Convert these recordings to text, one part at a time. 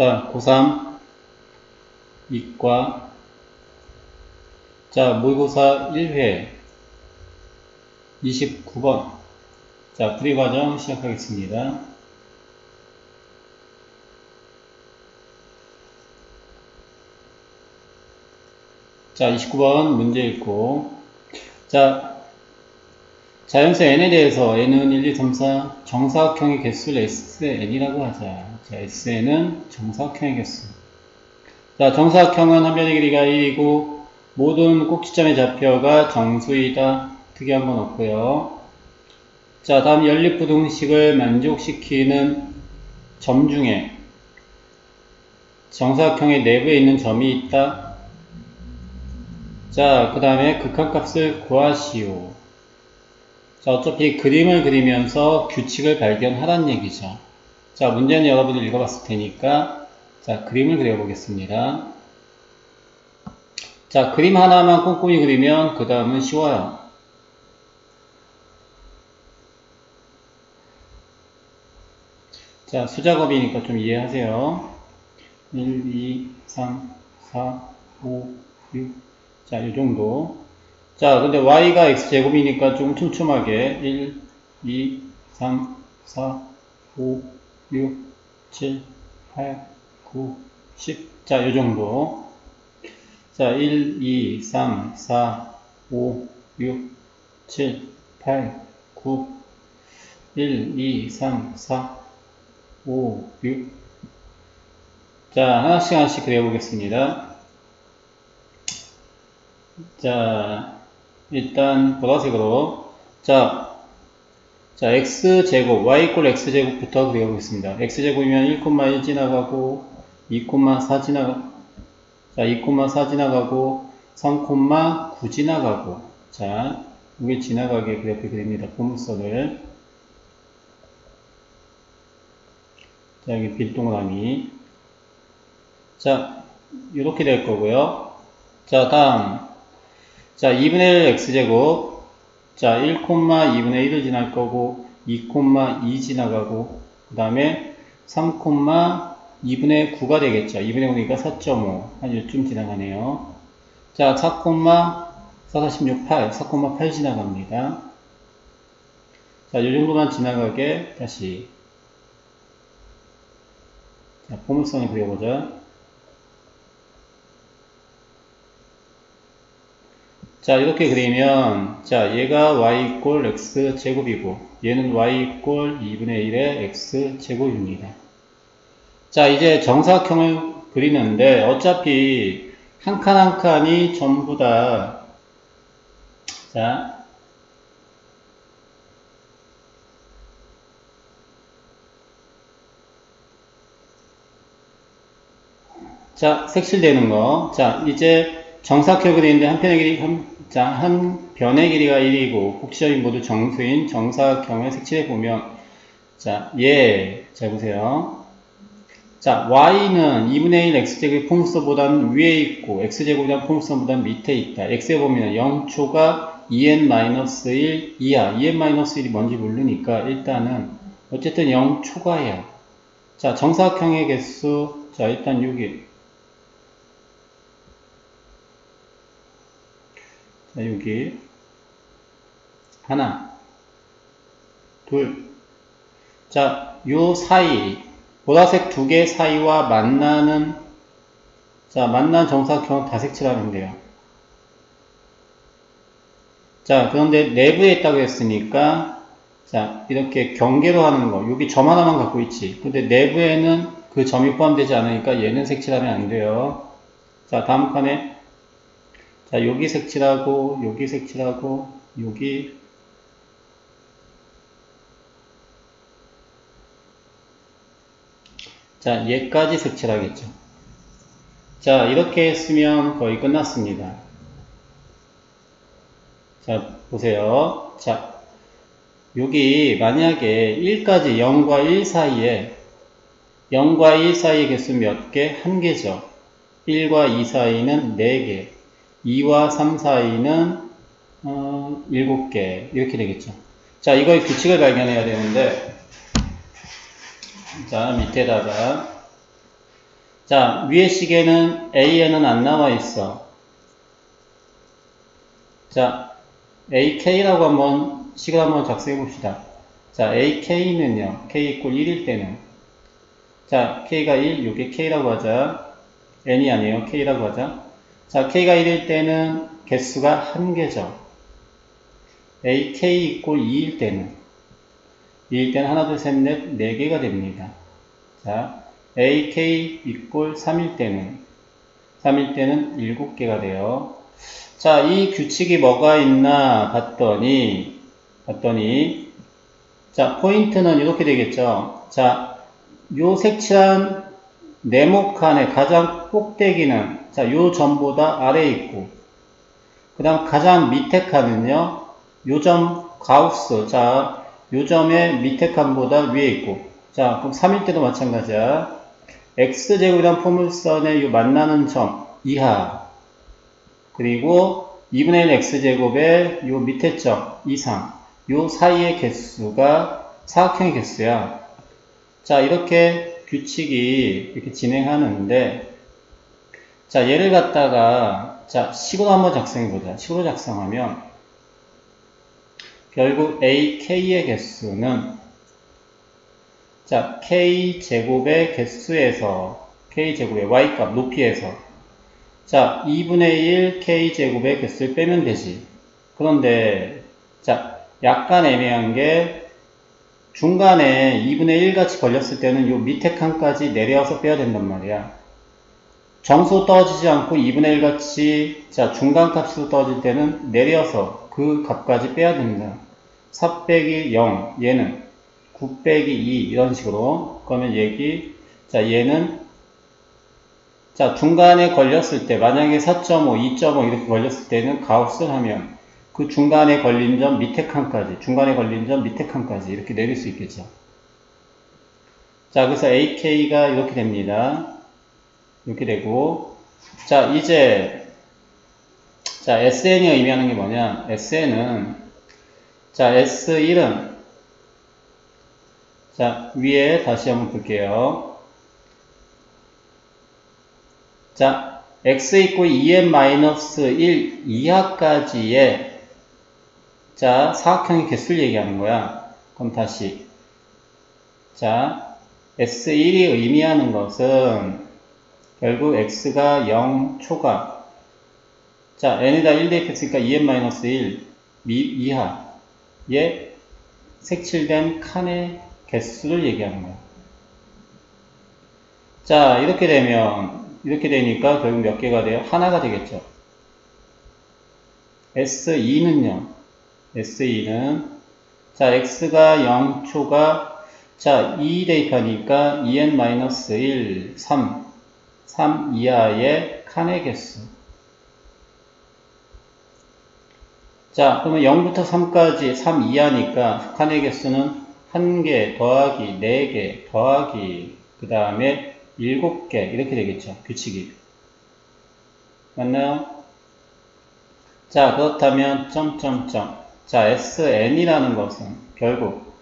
자, 고3 이과. 자, 모의고사 1회 29번. 자, 풀이과정 시작하겠습니다. 자, 29번 문제 읽고. 자, 자연수 n에 대해서 n은 1, 2, 3, 4 정사각형의 개수를 sn이라고 하자. 자, sn은 정사각형의 개수. 자, 정사각형은 한 변의 길이가 1이고 모든 꼭지점의 좌표가 정수이다. 특이 한번 없고요. 자, 다음 연립부등식을 만족시키는 점 중에 정사각형의 내부에 있는 점이 있다. 자, 그 다음에 극한값을 구하시오. 자, 어차피 그림을 그리면서 규칙을 발견하란 얘기죠. 자, 문제는 여러분들 읽어봤을 테니까, 자, 그림을 그려보겠습니다. 자, 그림 하나만 꼼꼼히 그리면 그 다음은 쉬워요. 자, 수작업이니까 좀 이해하세요. 1, 2, 3, 4, 5, 6. 자, 이 정도. 자, 근데 y가 x제곱이니까 좀 촘촘하게 1, 2, 3, 4, 5, 6, 7, 8, 9, 10. 자, 요 정도. 자, 1, 2, 3, 4, 5, 6, 7, 8, 9, 1, 2, 3, 4, 5, 6. 자, 하나씩 하나씩 그려보겠습니다. 자, 일단 보라색으로 자, 자 x제곱 y 이꼴 x제곱부터 그려보겠습니다. x제곱이면 1,1 지나가고 2,4 지나가 자 2,4 지나가고 3,9 지나가고 자 이게 지나가게 그래프 그립니다. 포물선을 자 여기 빌동그라미 자 이렇게 될 거고요. 자 다음 자, 2분의 1 x제곱. 자, 1, 2분의 1을 지날 거고, 2, 2 지나가고, 그 다음에 3, 2분의 9가 되겠죠. 2분의 9니까 4.5. 한 요쯤 지나가네요. 자, 4, 4, 46, 8. 4, 8 지나갑니다. 자, 이 정도만 지나가게 다시. 자, 포물선을 그려보자. 자 이렇게 그리면 자 얘가 y 이꼴 x 제곱이고 얘는 y 이꼴 2분의 1의 x 제곱입니다. 자 이제 정사각형을 그리는데 어차피 한 칸 한 칸이 전부 다 자, 자, 색칠되는 거. 자, 이제 정사각형이 있는데 한 편의 길이 한, 자, 한 변의 길이가 1이고 꼭지점이 모두 정수인 정사각형을 색칠해 보면 자, 예. 자 보세요. 자, y는 2분의 1 x제곱의 포물선보다는 위에 있고 x제곱이란 포물선보다는 밑에 있다. x에 보면 0초가 2n-1 이하. 2n-1이 뭔지 모르니까 일단은 어쨌든 0초가야. 자, 정사각형의 개수 자, 일단 여기 자, 여기 하나, 둘. 자, 요 사이 보라색 두 개 사이와 만나는 자, 만난 정사각형은 다 색칠하면 돼요. 자, 그런데 내부에 있다고 했으니까 자, 이렇게 경계로 하는 거. 여기 점 하나만 갖고 있지. 근데 내부에는 그 점이 포함되지 않으니까 얘는 색칠하면 안 돼요. 자, 다음 칸에 자, 여기 색칠하고, 여기 색칠하고, 여기. 자, 얘까지 색칠하겠죠. 자, 이렇게 했으면 거의 끝났습니다. 자, 보세요. 자, 여기 만약에 1까지 0과 1 사이에 0과 1 사이의 개수 몇 개? 한 개죠. 1과 2 사이는 4개. 2와 3 사이는 어, 7개 이렇게 되겠죠. 자, 이거의 규칙을 발견해야 되는데 자, 밑에다가 자, 위의 시계는 A에는 안 나와 있어. 자, AK라고 한번 식을 한번 작성해 봅시다. 자, AK는요, K 이꼴 1일 때는. 자, K가 1, 요게 K라고 하자. N이 아니에요. K라고 하자. 자, K가 1일 때는 개수가 1개죠. AK 이꼴 2일 때는. 2일 때는 하나, 둘, 셋, 넷, 4개가 됩니다. 자, AK 이꼴 3일 때는. 3일 때는 7개가 돼요. 자, 이 규칙이 뭐가 있나 봤더니, 봤더니, 자, 포인트는 이렇게 되겠죠. 자, 요 색칠한 네모 칸의 가장 꼭대기는, 자, 요 점보다 아래에 있고, 그 다음 가장 밑에 칸은요, 요 점 가우스, 자, 요 점의 밑에 칸보다 위에 있고, 자, 그럼 3일 때도 마찬가지야. x제곱이란 포물선의 요 만나는 점 이하, 그리고 2분의 1 x제곱의 요 밑에 점 이상 요 사이의 개수가 사각형의 개수야. 자 이렇게 규칙이 이렇게 진행하는데 자 얘를 갖다가 자 식으로 한번 작성해 보자. 식으로 작성하면 결국 ak의 개수는 자 k 제곱의 개수에서 k 제곱의 y값 높이에서 자, 2분의 1 k제곱의 개수를 빼면 되지. 그런데, 자, 약간 애매한 게, 중간에 2분의 1 같이 걸렸을 때는 요 밑에 칸까지 내려와서 빼야 된단 말이야. 정수 떨어지지 않고 2분의 1 같이, 자, 중간 값으로 떨어질 때는 내려서 그 값까지 빼야 됩니다. 4 빼기 0, 얘는 9 빼기 2, 이런 식으로. 그러면 얘기, 자, 얘는 자, 중간에 걸렸을 때, 만약에 4.5, 2.5 이렇게 걸렸을 때는 가우스를 하면 그 중간에 걸린 점 밑에 칸까지, 중간에 걸린 점 밑에 칸까지 이렇게 내릴 수 있겠죠. 자, 그래서 AK가 이렇게 됩니다. 이렇게 되고, 자, 이제, 자, SN이 의미하는 게 뭐냐? SN은, 자, S1은, 자, 위에 다시 한번 볼게요. 자, x 있고 2n-1 이하까지의 자, 사각형의 개수를 얘기하는 거야. 그럼 다시 자, S1이 의미하는 것은 결국 x가 0 초과 자, n에다 1 대입했으니까 2n-1 이하의 색칠된 칸의 개수를 얘기하는 거야. 자, 이렇게 되면 이렇게 되니까 결국 몇 개가 돼요? 하나가 되겠죠. S2는요. S2는 자 x가 0초가 자2 대입하니까 2n-1 3 3 이하의 칸의 개수 자 그러면 0부터 3까지 3 이하니까 칸의 개수는 1개 더하기 4개 더하기 그 다음에 7개 이렇게 되겠죠. 규칙이. 맞나요? 자 그렇다면 점점점 자 sn이라는 것은 결국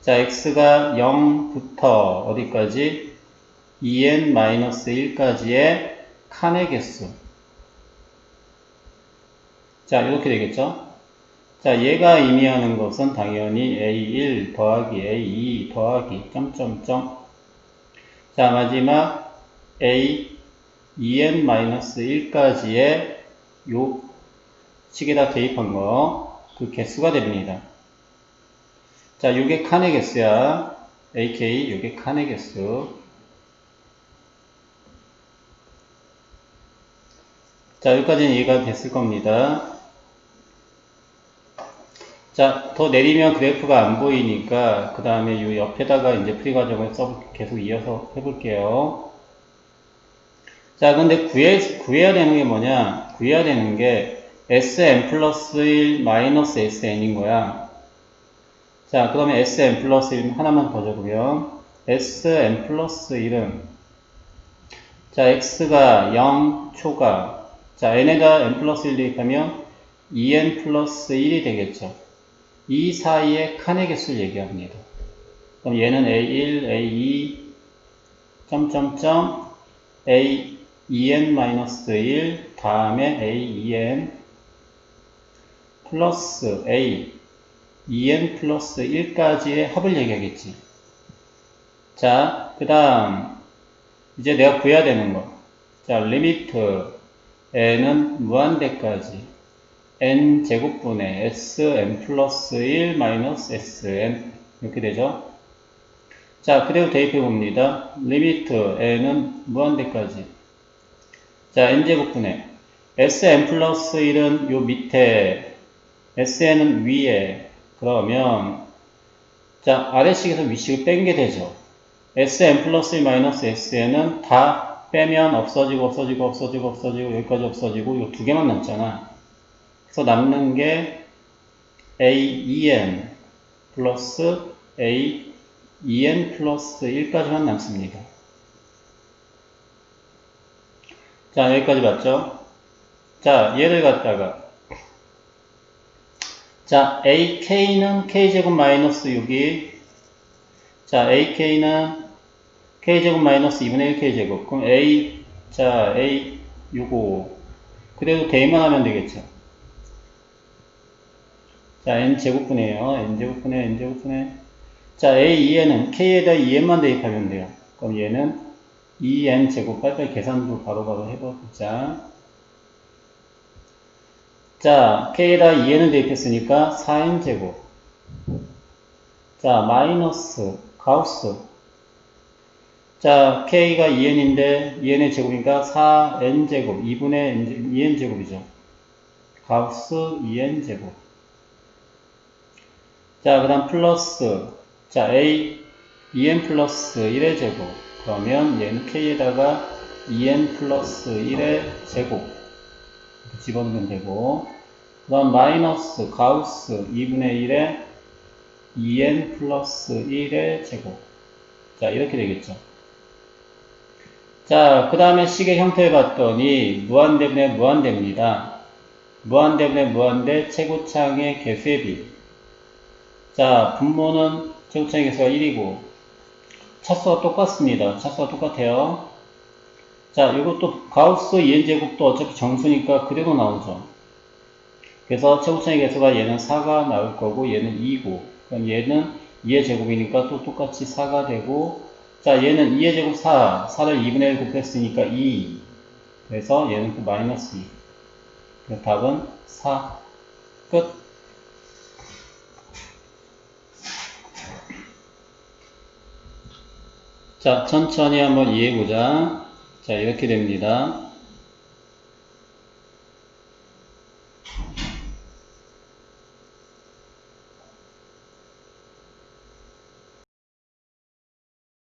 자 x가 0부터 어디까지? 2n-1까지의 칸의 개수. 자 이렇게 되겠죠? 자 얘가 의미하는 것은 당연히 a1 더하기 a2 더하기 점점점. 자, 마지막 a 2n-1까지의 요 식에다 대입한 거, 그 개수가 됩니다. 자, 요게 칸의 개수야. AK, 요게 칸의 개수. 자, 여기까지는 이해가 됐을 겁니다. 자, 더 내리면 그래프가 안 보이니까 그 다음에 이 옆에다가 이제 프리 과정을 써 계속 이어서 해볼게요. 자, 근데 구해, 구해야 되는 게 뭐냐? 구해야 되는 게 Sn 플러스 1 마이너스 Sn인 거야. 자, 그러면 Sn 플러스 1 하나만 더 적으면 Sn 플러스 1은 자, X가 0 초가 자, N에다 N 플러스 1 대입하면 2N 플러스 1이 되겠죠. 이 사이의 칸의 개수를 얘기합니다. 그럼 얘는 A1, A2, 점점점, a 2n-1 다음에 a 2n 플러스 a 2n 플러스 1까지의 합을 얘기하겠지. 자, 그 다음 이제 내가 구해야 되는 거. 자, 리미트 n은 무한대까지 n 제곱분의 sn 플러스 1 마이너스 sn 이렇게 되죠. 자, 그대로 대입해 봅니다. 리미트 n은 무한대까지. 자, n제곱분의 sn 플러스 1은 요 밑에 sn은 위에 그러면 자, 아래식에서 위식을 뺀 게 되죠. sn 플러스 1 마이너스 sn은 다 빼면 없어지고 없어지고 없어지고 없어지고 여기까지 없어지고 요두 개만 남잖아. 그래서 남는 게 a2n 플러스 a 2n 플러스 1까지만 남습니다. 자, 여기까지 봤죠? 자, 얘를 갖다가 자, ak는 k제곱 마이너스 6이 자, ak는 k제곱 마이너스 2분의 1 k제곱 그럼 a 자, a 65 그래도 대입만 하면 되겠죠. 자, n제곱분이에요. n제곱분의 n제곱분의 자, a 2n은 k에다 2n만 대입하면 돼요. 그럼 얘는 2n 제곱 빨리빨리 계산도 바로바로 해보자. 자, k에다 2n을 대입했으니까 4n 제곱. 자, 마이너스 가우스. 자, k가 2n인데 2n의 제곱이니까 4n 제곱, 2분의 2n 제곱 이죠. 가우스 2n 제곱. 자, 그 다음 플러스. 자, a 2n 플러스 1의 제곱. 그러면 얘는 k에다가 2n 플러스 1의 제곱. 집어넣으면 되고. 그 다음 마이너스 가우스 2분의 1에 2n 플러스 1의 제곱. 자, 이렇게 되겠죠. 자, 그 다음에 식의 형태를 봤더니 무한대분의 무한대입니다. 무한대분의 무한대 최고창의 개수의 비. 자, 분모는 최고창의 개수가 1이고 차수가 똑같습니다. 차수가 똑같아요. 자, 이것도 가우스 2n제곱도 어차피 정수니까 그대로 나오죠. 그래서 최고창의 개수가 얘는 4가 나올 거고 얘는 2고. 그럼 얘는 2의 제곱이니까 또 똑같이 4가 되고 자 얘는 2의 제곱 4 4를 2분의 1 곱했으니까 2 그래서 얘는 또 마이너스 2 그래서 답은 4 끝. 자 천천히 한번 이해해보자 자 이렇게 됩니다